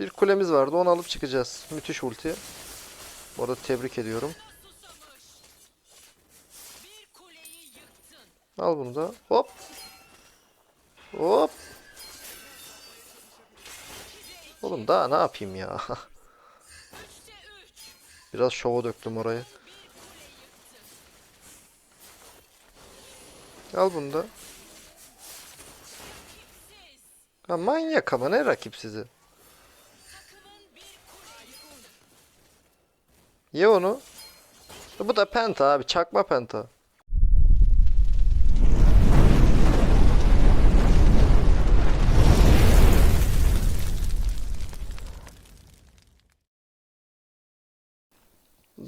Bir kulemiz vardı onu alıp çıkacağız. Müthiş ulti. Bu arada tebrik ediyorum. Al bunu da. Hop. Hop. Oğlum daha ne yapayım ya? Biraz şova döktüm orayı. Al bunu da. Ya manyak ama ne rakip sizi? Ye onu. Bu da penta abi. Çakma penta.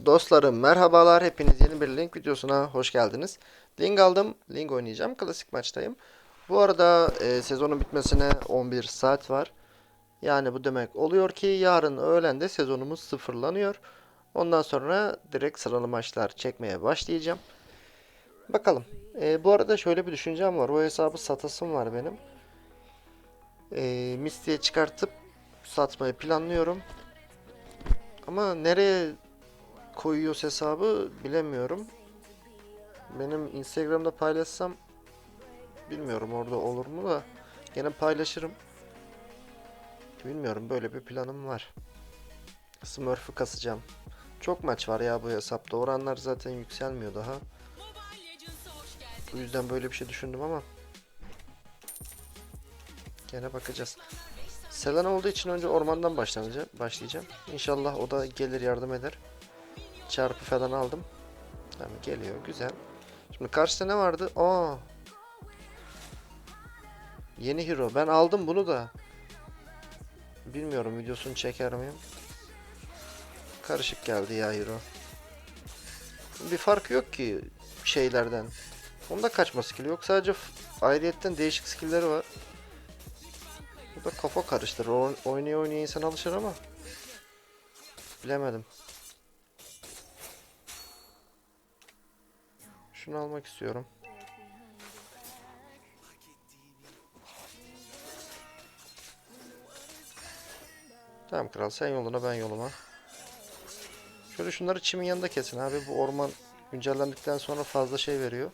Dostlarım merhabalar. Hepiniz yeni bir Link videosuna hoş geldiniz. Link aldım. Link oynayacağım. Klasik maçtayım. Bu arada e, sezonun bitmesine 11 saat var. Yani bu demek oluyor ki yarın öğlen de sezonumuz sıfırlanıyor. Ondan sonra direkt sıralı maçlar çekmeye başlayacağım. Bakalım. E, bu arada şöyle bir düşüncem var. O hesabı satasım var benim. E, Misty'ye çıkartıp satmayı planlıyorum. Ama nereye koyuyoruz hesabı bilemiyorum. Benim Instagram'da paylaşsam bilmiyorum orada olur mu da gene paylaşırım. Bilmiyorum böyle bir planım var. Smurf'ı kasacağım. Çok maç var ya bu hesapta. Oranlar zaten yükselmiyor daha. Bu yüzden böyle bir şey düşündüm ama gene bakacağız. Selena olduğu için önce ormandan başlanacağım, başlayacağım. İnşallah o da gelir yardım eder. Çarpı falan aldım. Tamam geliyor güzel. Şimdi karşıda ne vardı? Aa. Yeni hero. Ben aldım bunu da. Bilmiyorum videosunu çeker miyim? Karışık geldi ya hero. Bir fark yok ki şeylerden. Onda kaçma skill yok. Sadece ayrıyetten değişik skill'leri var. Bu da kafa karıştırır. O- Oynaya oynaya insan alışır ama. Bilemedim. Şunu almak istiyorum. Tamam kral sen yoluna ben yoluma. Şöyle şunları çimin yanında kesin abi. Bu orman güncellendikten sonra fazla şey veriyor.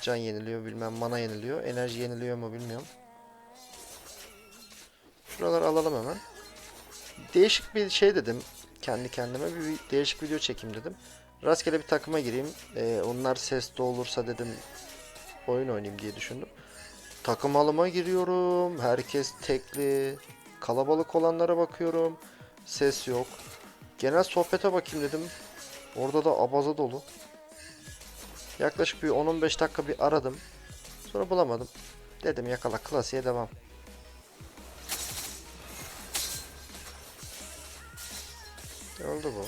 Can yeniliyor bilmem mana yeniliyor. Enerji yeniliyor mu bilmiyorum. Şuraları alalım hemen. Değişik bir şey dedim. Kendi kendime bir, değişik video çekeyim dedim. Rastgele bir takıma gireyim. Ee, onlar sesli olursa dedim oyun oynayayım diye düşündüm. Takım alıma giriyorum. Herkes tekli. Kalabalık olanlara bakıyorum. Ses yok. Genel sohbete bakayım dedim. Orada da abaza dolu. Yaklaşık bir 10-15 dakika bir aradım. Sonra bulamadım. Dedim yakala klasiğe devam. Öldü bu.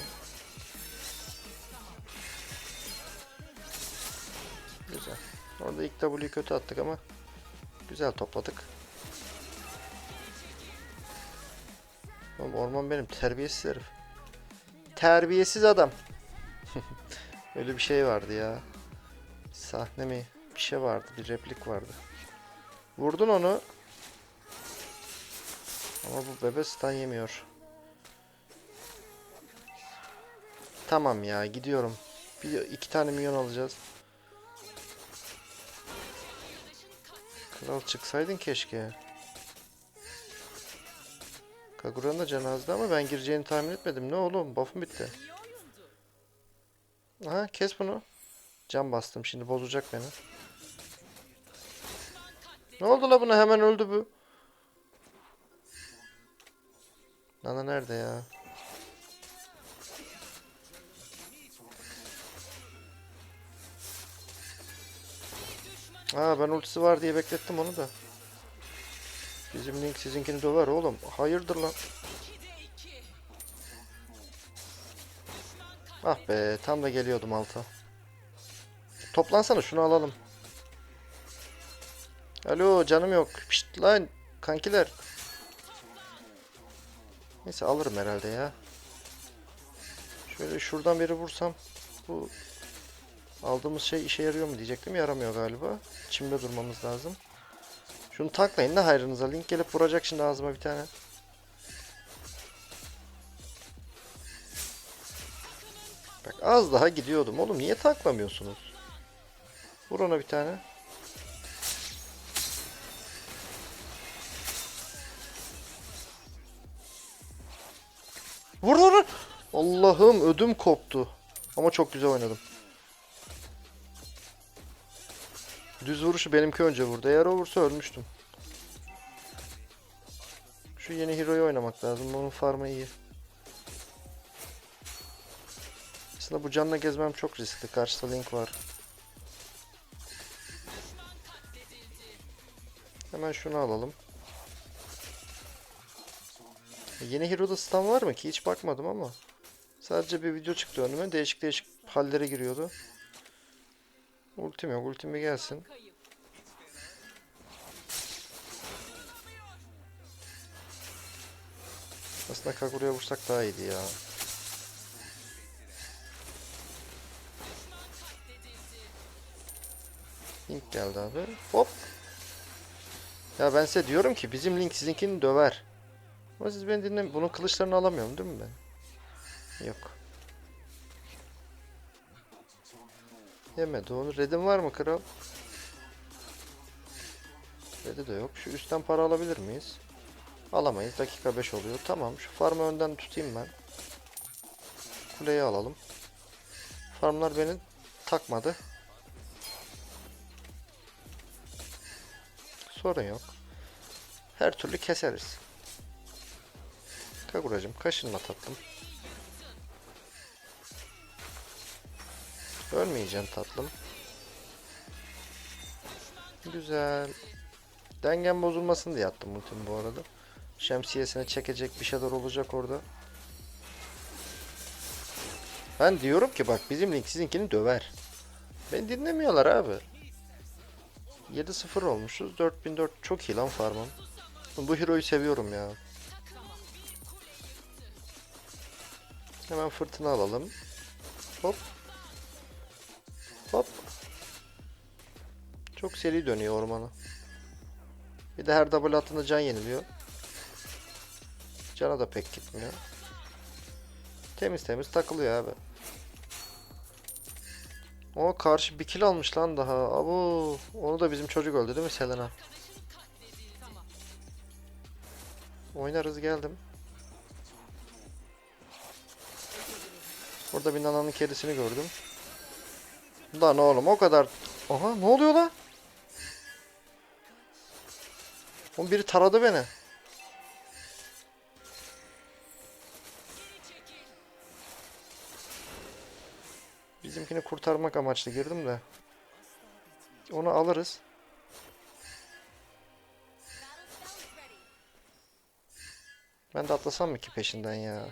Güzel. Orada ilk W'yu kötü attık ama güzel topladık. Oğlum orman benim terbiyesiz herif. Terbiyesiz adam. Öyle bir şey vardı ya. Sahne mi? Bir şey vardı. Bir replik vardı. Vurdun onu. Ama bu bebe stun yemiyor. Tamam ya gidiyorum. Bir iki tane milyon alacağız. Kral çıksaydın keşke. Kagura'nın da canı azdı ama ben gireceğini tahmin etmedim. Ne oğlum? Buff'um bitti. Aha kes bunu. Can bastım şimdi bozacak beni. Ne oldu la buna hemen öldü bu. Nana nerede ya? Aa ben ultisi var diye beklettim onu da. Bizim Link sizinkini döver oğlum. Hayırdır lan? Ah be tam da geliyordum alta. Toplansana şunu alalım. Alo canım yok. Pişt lan kankiler. Neyse alırım herhalde ya. Şöyle şuradan biri vursam bu aldığımız şey işe yarıyor mu diyecektim. Yaramıyor galiba. Çimde durmamız lazım. Şunu taklayın da hayrınıza. Link gelip vuracak şimdi ağzıma bir tane. Bak az daha gidiyordum. Oğlum niye taklamıyorsunuz? Vur ona bir tane. Vur vur. Allah'ım ödüm koptu. Ama çok güzel oynadım. Düz vuruşu benimki önce vurdu. Eğer o vursa ölmüştüm. Şu yeni hero'yu oynamak lazım. Onun farmı iyi. Aslında bu canla gezmem çok riskli. Karşıda Link var. Hemen şunu alalım. Yeni Hero'da stun var mı ki? Hiç bakmadım ama. Sadece bir video çıktı önüme. Değişik değişik hallere giriyordu. Ultim yok. Ultim bir gelsin. Aslında Kaguru'ya vursak daha iyiydi ya. Link geldi abi. Hop. Ya ben size diyorum ki bizim Link sizinkini döver. Ama siz beni dinleyin. Bunun kılıçlarını alamıyorum değil mi ben? Yok. Yemedi onu. Red'in var mı kral? Red'i de yok. Şu üstten para alabilir miyiz? Alamayız. Dakika 5 oluyor. Tamam. Şu farmı önden tutayım ben. Kuleyi alalım. Farmlar beni takmadı. Sorun yok. Her türlü keseriz. Kaguracım kaşınma tatlım. Ölmeyeceksin tatlım. Güzel. Dengem bozulmasın diye attım ultimi bu arada. Şemsiyesine çekecek bir şeyler olacak orada. Ben diyorum ki bak bizim Link sizinkini döver. Beni dinlemiyorlar abi. 7-0 olmuşuz. 4004 çok iyi lan farmım. Bu hero'yu seviyorum ya. Hemen fırtına alalım. Hop. Hop. Çok seri dönüyor ormanı. Bir de her double atında can yeniliyor. Cana da pek gitmiyor. Temiz temiz takılıyor abi. O karşı bir kill almış lan daha. Abu. Onu da bizim çocuk öldü değil mi Selena? Oynarız geldim. Burada bir nananın kedisini gördüm. Lan oğlum o kadar. Aha ne oluyor lan? Oğlum biri taradı beni. Bizimkini kurtarmak amaçlı girdim de. Onu alırız. Ben de atlasam mı ki peşinden ya?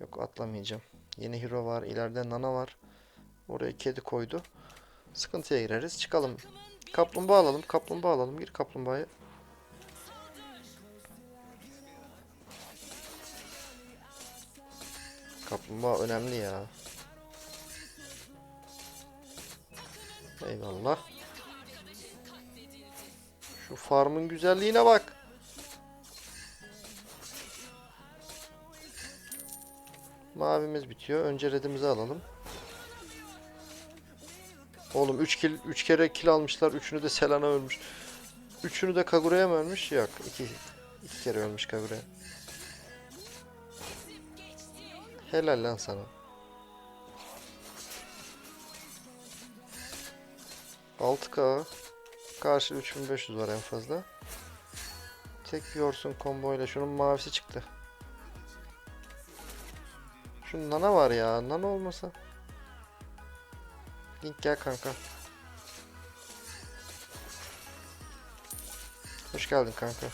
Yok atlamayacağım. Yeni hero var. ileride Nana var. Oraya kedi koydu. Sıkıntıya gireriz. Çıkalım. Kaplumbağa alalım. Kaplumbağa alalım. Gir kaplumbağaya. Kaplumbağa önemli ya. Eyvallah. Şu farmın güzelliğine bak. Mavimiz bitiyor. Önce redimizi alalım. Oğlum 3 kill 3 kere kill almışlar. Üçünü de Selena ölmüş. Üçünü de Kagure'ye mi ölmüş? Yok. 2 iki kere ölmüş Kagure. Helal lan sana. Altı k Karşı 3500 var en fazla. Tek Yorsun combo ile şunun mavisi çıktı. Şu Nana var ya. Nana olmasa. Link gel kanka. Hoş geldin kanka.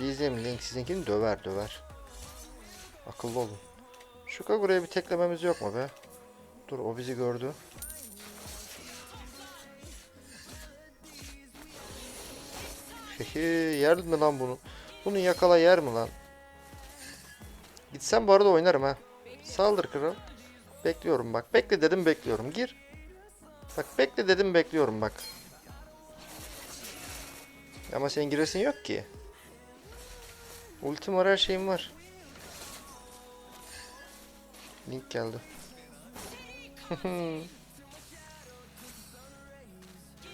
Bizim Link sizinkini döver döver. Akıllı olun. Şu Kagura'ya bir teklememiz yok mu be? Dur o bizi gördü. Hehe yer mi lan bunu? Bunu yakala yer mi lan? Gitsem bu arada oynarım ha. Saldır kral. Bekliyorum bak. Bekle dedim bekliyorum. Gir. Bak bekle dedim bekliyorum bak. Ama senin giresin yok ki. Ultim var her şeyim var. Link geldi.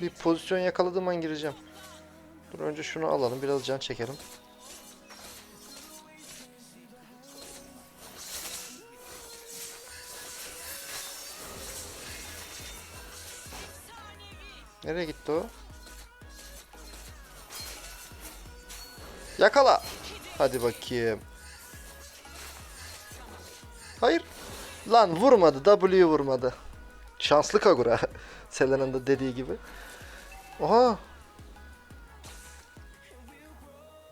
bir pozisyon yakaladığım an gireceğim. Dur önce şunu alalım. Biraz can çekelim. Nereye gitti o? Yakala. Hadi bakayım. Hayır. Lan vurmadı. W vurmadı. Şanslı Kagura. Selena'nın da dediği gibi. Oha.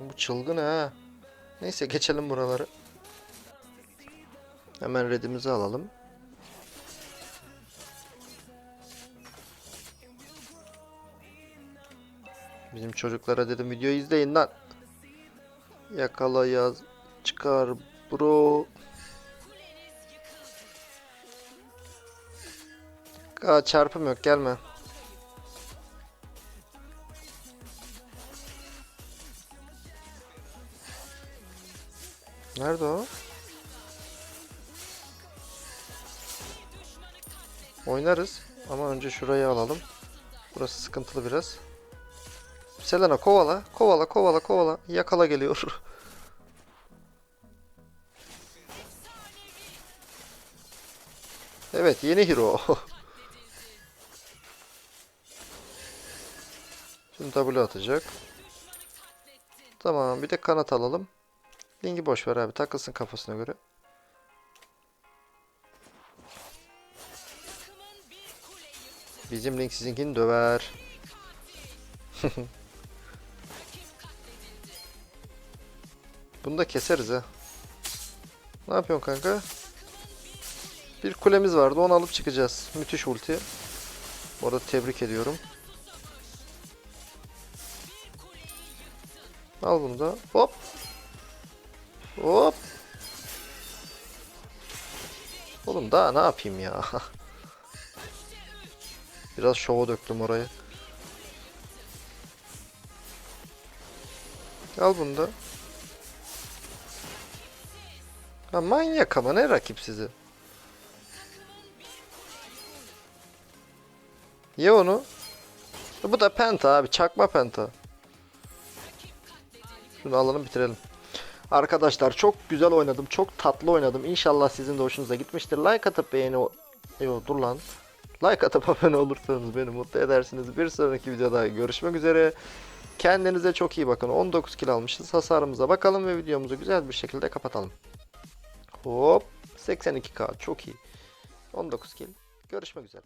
Bu çılgın ha. Neyse geçelim buraları. Hemen redimizi alalım. Bizim çocuklara dedim videoyu izleyin lan. Yakala yaz. Çıkar bro. Aa, çarpım yok gelme. Nerede o? Oynarız ama önce şurayı alalım. Burası sıkıntılı biraz. Selena kovala, kovala, kovala, kovala. Yakala geliyor. Evet, yeni hero. Şimdi W atacak. Tamam, bir de kanat alalım. Link'i boş ver abi, takılsın kafasına göre. Bizim Link sizinkini döver. Bunu da keseriz ha. Ne yapıyorsun kanka? Bir kulemiz vardı onu alıp çıkacağız. Müthiş ulti. Orada tebrik ediyorum. Al bunu da. Hop. Hop. Oğlum daha ne yapayım ya? Biraz şova döktüm orayı. Al bunu da. Ha manyak ama ne rakip sizi? Ye onu. Bu da penta abi. Çakma penta. Şunu alalım bitirelim. Arkadaşlar çok güzel oynadım. Çok tatlı oynadım. İnşallah sizin de hoşunuza gitmiştir. Like atıp beğeni... Yo dur lan. Like atıp abone olursanız beni mutlu edersiniz. Bir sonraki videoda görüşmek üzere. Kendinize çok iyi bakın. 19 kill almışız. Hasarımıza bakalım ve videomuzu güzel bir şekilde kapatalım. Hop. 82k çok iyi. 19 kill. Görüşmek üzere.